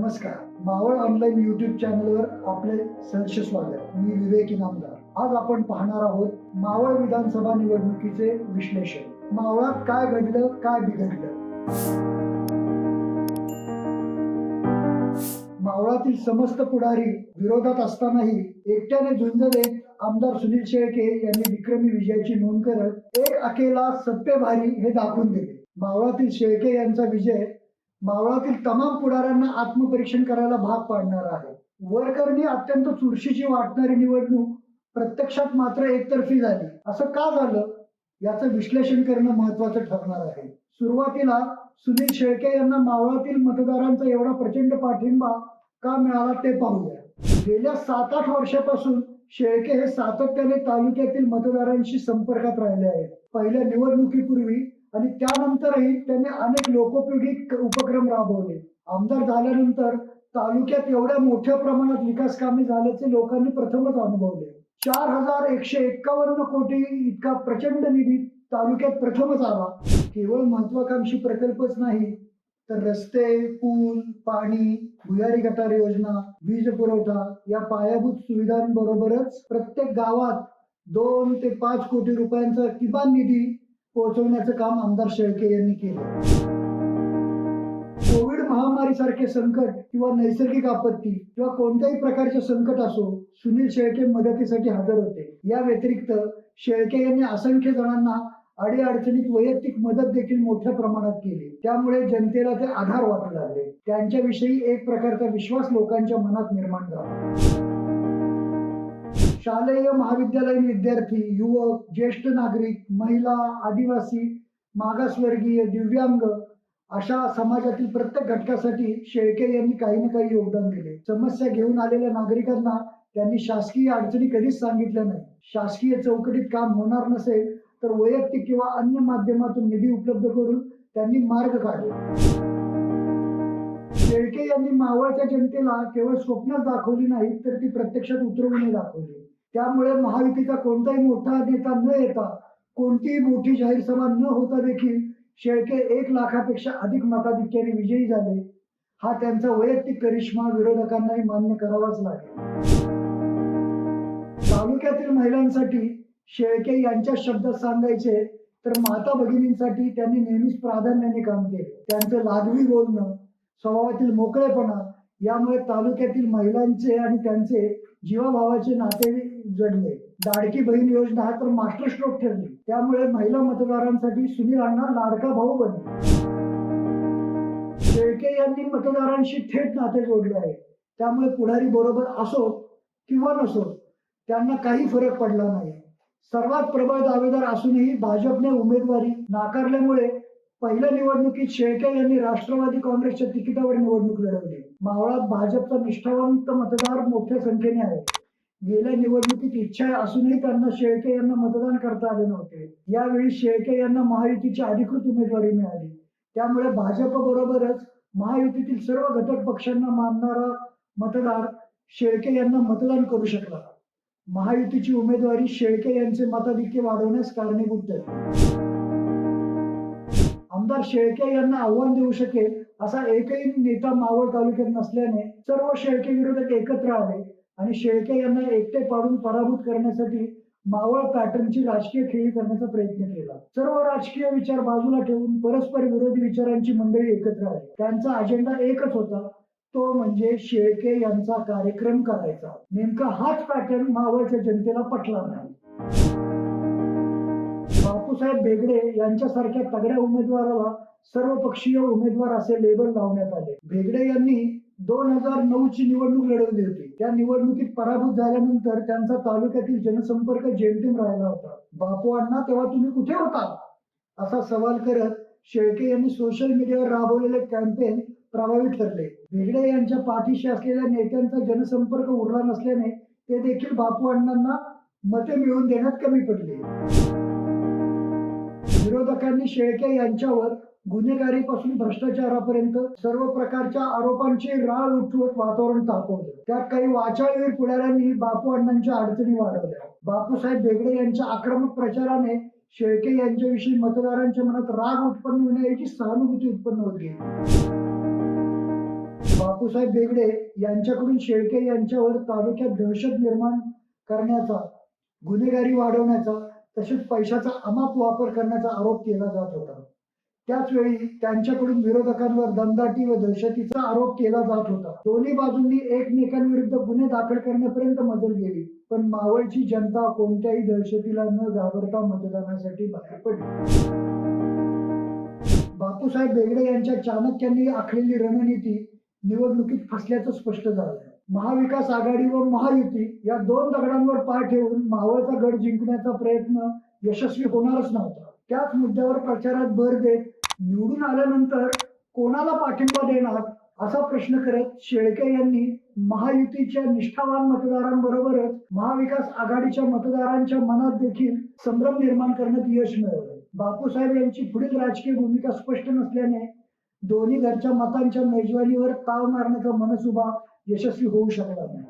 नमस्कार. Maval online YouTube चॅनलवर आपले सहर्ष स्वागत. मी विवेक इनामदार आज आपण पाहणार आहोत मावळ विधानसभा निवडणुकीचे विश्लेषण. मावळात काय घडलं काय बिघडलं? मावळातील समस्त पुढारी विरोधात असतानाही एकट्याने झुंज देत आमदार सुनील शेळके यांनी विक्रमी विजयाची नोंद करत एक अकेला सत्तेभारी हे दाखवून दिले. मावळातील शेळके यांचा विजय मावळातील तमाम पुढाऱ्यांना आत्मपरीक्षण करायला भाग पाडणार आहे. वरकरणी अत्यंत चुरशीची वाटणारी निवडणूक प्रत्यक्षात मात्र एकतर्फी झाली. असं का झालं? याचं विश्लेषण करणं महत्वाचं ठरणार आहे. सुरुवातीला सुनील शेळके यांना मावळातील मतदारांचा एवढा प्रचंड पाठिंबा का मिळाला ते पाहूया. गेल्या सात आठ वर्षापासून शेळके हे सातत्याने तालुक्यातील मतदारांशी संपर्कात राहिले आहेत. पहिल्या निवडणुकीपूर्वी आणि त्यानंतरही त्यांनी अनेक लोकोपयोगी उपक्रम राबवले. आमदार झाल्यानंतर तालुक्यात एवढ्या मोठ्या प्रमाणात विकास कामे झाल्याचे लोकांनी प्रथमच अनुभवले. चार हजार एकशे एक्कावन्न कोटी इतका प्रचंड निधी तालुक्यात प्रथमच आला. केवळ महत्वाकांक्षी प्रकल्पच नाही तर रस्ते पूल पाणी भुयारी गटार योजना वीज पुरवठा या पायाभूत सुविधांबरोबरच प्रत्येक गावात दोन ते पाच कोटी रुपयांचा किमान निधी पोहोचवण्याचं काम आमदार शेळके यांनी केलं. कोविड महामारी सारखे संकट किंवा नैसर्गिक आपत्ती किंवा कोणत्याही प्रकारचे संकट असो सुनील शेळके मदतीसाठी हजर होते. या व्यतिरिक्त शेळके यांनी असंख्य जणांना अडीअडचणीत वैयक्तिक मदत देखील मोठ्या प्रमाणात केली. त्यामुळे जनतेला ते आधार वाटू लागले. त्यांच्याविषयी एक प्रकारचा विश्वास लोकांच्या मनात निर्माण झाला. शालेय महाविद्यालयीन विद्यार्थी युवक ज्येष्ठ नागरिक महिला आदिवासी मागासवर्गीय दिव्यांग अशा समाजातील प्रत्येक घटकासाठी शेळके यांनी काही ना काही योगदान दिले. समस्या घेऊन आलेल्या नागरिकांना त्यांनी शासकीय अडचणी कधीच सांगितल्या नाही शासकीय चौकटीत काम होणार नसेल तर वैयक्तिक किंवा अन्य माध्यमातून निधी उपलब्ध करून त्यांनी मार्ग काढले. शेळके यांनी मावळच्या जनतेला केवळ स्वप्नच दाखवली नाही तर ती प्रत्यक्षात उतरवूनही दाखवली. त्यामुळे महायुतीचा कोणताही मोठा नेता न येता कोणतीही मोठी जाहीर सभा न होता देखील शेळके एक लाखापेक्षा अधिक मताधिक्याने विजयी झाले. हा त्यांचा वैयक्तिक करिश्मा विरोधकांनाही मान्य करावाच लागेल. तालुक्यातील महिलांसाठी शेळके यांच्या शब्दात सांगायचे तर माता भगिनींसाठी त्यांनी नेहमीच प्राधान्याने काम केले. त्यांचं लादवी बोलणं स्वभावातील मोकळेपणा यामुळे तालुक्यातील महिलांचे आणि त्यांचे जीवाभावाचे नाते जडले. लाडकी बहीण योजना हा तर मास्टरस्ट्रोक ठरली. त्यामुळे महिला मतदारांसाठी सुनील अण्णा लाडका भाऊ बनले. शेळके यांनी मतदारांशी थेट नाते जोडले आहे. त्यामुळे पुढारी बरोबर असो किंवा नसो त्यांना काही फरक पडला नाही. सर्वात प्रबळ दावेदार असूनही भाजपने उमेदवारी नाकारल्यामुळे पहिल्या निवडणुकीत शेळके यांनी राष्ट्रवादी काँग्रेसच्या तिकिटावर निवडणूक लढवली. मावळात भाजपचा निष्ठावंत मतदार मोठ्या संख्येने आहे. गेल्या निवडणुकीत इच्छा असूनही त्यांना शेळके यांना मतदान करता आले नव्हते. यावेळी शेळके यांना महायुतीची अधिकृत उमेदवारी मिळाली. त्यामुळे भाजप बरोबरच महायुतीतील सर्व घटक पक्षांना मानणारा मतदार शेळके यांना मतदान करू शकला. महायुतीची उमेदवारी शेळके यांचे मताधिक्य वाढवण्यास कारणीभूत ठरली. आमदार शेळके यांना आव्हान देऊ शकेल असा एकही नेता मावळ तालुक्यात नसल्याने सर्व शेळके विरोधक एकत्र आले आणि शेळके यांना एकटे पाडून पराभूत करण्यासाठी मावळ पॅटर्नची राजकीय खेळी करण्याचा प्रयत्न केला. सर्व राजकीय विचार बाजूला ठेवून परस्पर विरोधी विचारांची मंडळी एकत्र आली. त्यांचा अजेंडा एकच होता तो म्हणजे शेळके यांचा कार्यक्रम करायचा. नेमका हाच पॅटर्न मावळच्या जनतेला पटला नाही. बापूसाहेब बेगडे यांच्यासारख्या तगड्या उमेदवाराला सर्व पक्षीय उमेदवार असे लेबल लावण्यात आले. बेगडे यांनी दोन हजार नऊ ची निवडणूक लढवली होती. त्या निवडणुकीत पराभूत झाल्यानंतर त्यांचा तालुक्यातील जनसंपर्क जेमतेम राहिला होता. बापू अण्णा तेव्हा तुम्ही कुठे होता? असा सवाल करत शेळके यांनी सोशल मीडियावर राबवलेले कॅम्पेन प्रभावी ठरले. बेगडे यांच्या पाठीशी असलेल्या नेत्यांचा जनसंपर्क उरला नसल्याने ते देखील बापू अण्णांना मते मिळवून देण्यात कमी पडले. विरोधकांनी शेळके यांच्यावर गुन्हेगारीपासून भ्रष्टाचारापर्यंत सर्व प्रकारच्या आरोपांचे राळ उठवत वातावरण तापवलं. त्यात काही वाचाळवीर पुढाऱ्यांनी बापू अण्णांच्या अडचणी वाढवल्या. बापूसाहेब बेगडे यांच्या आक्रमक प्रचाराने शेळके यांच्याविषयी मतदारांच्या मनात राग उत्पन्न होण्याची सहानुभूती उत्पन्न होत गेली. बापूसाहेब बेगडे यांच्याकडून शेळके यांच्यावर तालुक्यात दहशत निर्माण करण्याचा गुन्हेगारी वाढवण्याचा तसेच पैशाचा अमाप वापर करण्याचा आरोप केला जात होता. त्याच वेळी त्यांच्याकडून विरोधकांवर दमदाटी व दहशतीचा आरोप केला जात होता. दोन्ही बाजूंनी एकमेकांविरुद्ध गुन्हे दाखल करण्यापर्यंत मजल गेली. पण मावळची जनता कोणत्याही दहशतीला न घाबरता मतदानासाठी बाहेर पडली. बापूसाहेब बेगडे यांच्या चाणक्यांनी आखलेली रणनीती निवडणुकीत फसल्याचं स्पष्ट झालं. महाविकास आघाडी व महायुती या दोन दगडांवर पाय ठेवून मावळचा गड जिंकण्याचा प्रयत्न यशस्वी होणारच नव्हता. त्याच मुद्द्यावर प्रचारात भर देत निवडून आल्यानंतर कोणाला पाठिंबा देणार असा प्रश्न करत शेळके यांनी महायुतीच्या निष्ठावान मतदारांबरोबरच महाविकास आघाडीच्या मतदारांच्या मनात देखील संभ्रम निर्माण करण्यात यश मिळवलं. बापूसाहेब यांची पुढील राजकीय भूमिका स्पष्ट नसल्याने दोन्ही घरच्या मतांच्या मेजवानीवर ताव मारण्याचा मनसुबा यशस्वी होऊ शकणार नाही.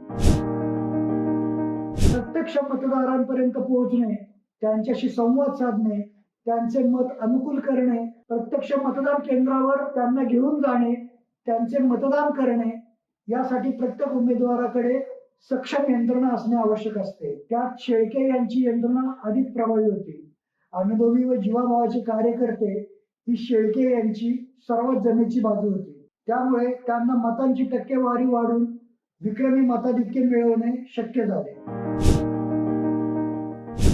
प्रत्यक्ष मतदारांपर्यंत पोहोचणे त्यांच्याशी संवाद साधणे त्यांचे मत अनुकूल करणे प्रत्यक्ष मतदान केंद्रावर त्यांना घेऊन जाणे त्यांचे मतदान करणे यासाठी प्रत्येक उमेदवाराकडे सक्षम यंत्रणा असणे आवश्यक असते. त्यात शेळके यांची यंत्रणा अधिक प्रभावी होती. अनुभवी व जीवाभावाचे कार्यकर्ते ही शेळके यांची सर्वात जमेची बाजू होती. त्यामुळे त्यांना मतांची टक्केवारी वाढून विक्रमी मताधिक्य मिळवणे शक्य झाले.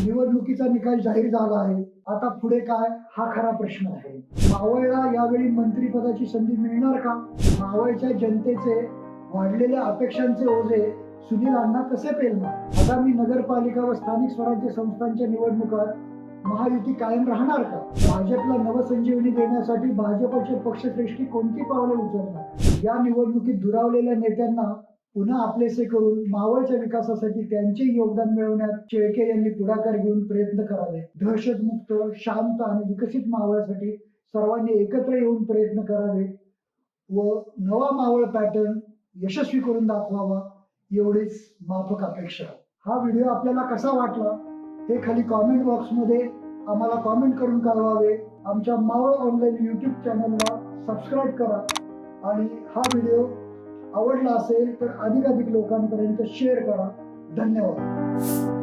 निवडणुकीचा निकाल जाहीर झाला आहे. आता पुढे काय? हा खरा प्रश्न आहे. मावळला यावेळी मंत्रीपदाची संधी मिळणार का? मावळच्या जनतेचे वाढलेल्या अपेक्षांचे ओझे सुनीलांना कसे पेलणार? आगामी नगरपालिका व स्थानिक स्वराज्य संस्थांच्या निवडणुकात महायुती कायम राहणार का? भाजपला नवसंजीवनी देण्यासाठी भाजपचे पक्षश्रेष्ठी कोणती पावले उचलणार? या निवडणुकीत दुरावलेल्या नेत्यांना पुन्हा आपलेसे करून मावळच्या विकासासाठी त्यांचे योगदान मिळवण्यात शेळके यांनी पुढाकार घेऊन प्रयत्न करावे. दहशतमुक्त शांत आणि विकसित मावळासाठी सर्वांनी एकत्र येऊन प्रयत्न करावे व नवा मावळ पॅटर्न यशस्वी करून दाखवावा एवढीच माफक अपेक्षा. हा व्हिडिओ आपल्याला कसा वाटला? हे खाली कॉमेंट बॉक्समध्ये आम्हाला कॉमेंट करून कळवावे. आमच्या मावळ ऑनलाईन यूट्यूब चॅनलला सबस्क्राईब करा. आणि हा व्हिडिओ आवडला असेल तर अधिकाधिक लोकांपर्यंत शेअर करा. धन्यवाद.